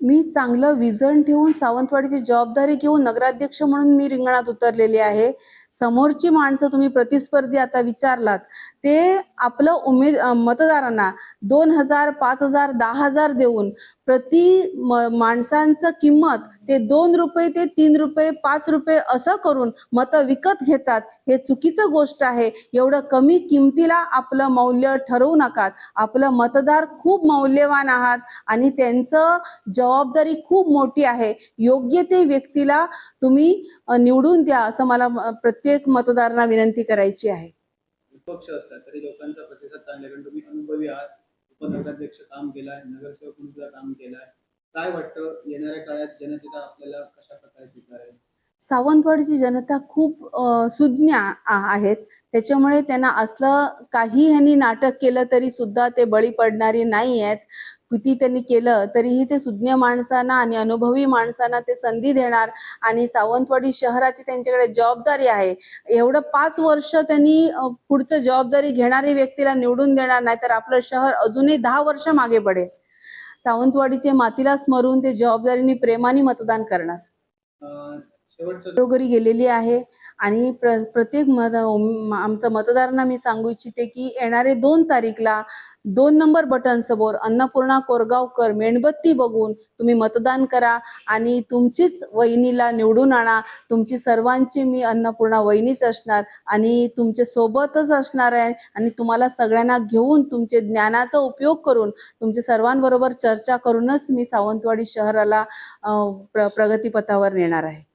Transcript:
मी चांगलं विजन ठेवून सावंतवाडीची जबाबदारी घेऊन नगराध्यक्ष म्हणून मी रिंगणात उतरलेली आहे. समोरची माणसं तुम्ही प्रतिस्पर्धी आता विचारलात. ते आपलं उमेद मतदारांना दोन हजार पाच हजार दहा हजार देऊन प्रति म- माणसांचं किंमत ते दोन रुपये ते तीन रुपये पाच रुपये असं करून मतं विकत घेतात हे चुकीचं गोष्ट आहे. एवढं कमी किमतीला आपलं मौल्य ठरवू नका. आपलं मतदार खूप मौल्यवान आहात आणि त्यांचं जबाबदारी खूप मोठी आहे. योग्य ते व्यक्तीला तुम्ही निवडून द्या असं मला प्रत्येक मतदारांना विनंती करायची आहे. विपक्ष असला तरी लोकांचा प्रतिसाद चांगला कारण तुम्ही अनुभवी आहात. उपनगराध्यक्ष काम केलाय नगरसेवक म्हणून काम केलाय. काय वाटतं? येणाऱ्या काळात जनतेचा आपल्याला कशा प्रकारे स्वीकारेल? सावंतवाडीची जनता खूप सुज्ञ आहेत. त्याच्यामुळे त्यांना असलं काही ह्यांनी नाटक केलं तरी सुद्धा ते बळी पडणारी नाही आहेत किती त्यांनी केलं तरीही ते सुज्ञ माणसांना आणि अनुभवी माणसांना ते संधी देणार. आणि सावंतवाडी शहराची त्यांच्याकडे जबाबदारी आहे. एवढं पाच वर्ष त्यांनी पुढचं जबाबदारी घेणारी व्यक्तीला निवडून देणार नाही तर आपलं शहर अजूनही दहा वर्ष मागे पडेल. सावंतवाडीचे मातीला स्मरून ते जबाबदारीने प्रेमाने मतदान करणार. घरोघरी गेलेली आहे. आणि प्र प्रत्येक मत आमचं मतदारांना मी सांगू इच्छिते की येणारे दोन तारीखला दोन नंबर बटन समोर अन्नपूर्णा कोरगावकर मेणबत्ती बघून तुम्ही मतदान करा आणि तुमचीच वहिनीला निवडून आणा. तुमची सर्वांची मी अन्नपूर्णा वहिनीच असणार आणि तुमच्या सोबतच असणार आहे आणि तुम्हाला सगळ्यांना घेऊन तुमचे ज्ञानाचा उपयोग करून तुमच्या सर्वांबरोबर चर्चा करूनच मी सावंतवाडी शहराला प्र प्रगतीपथावर नेणार आहे.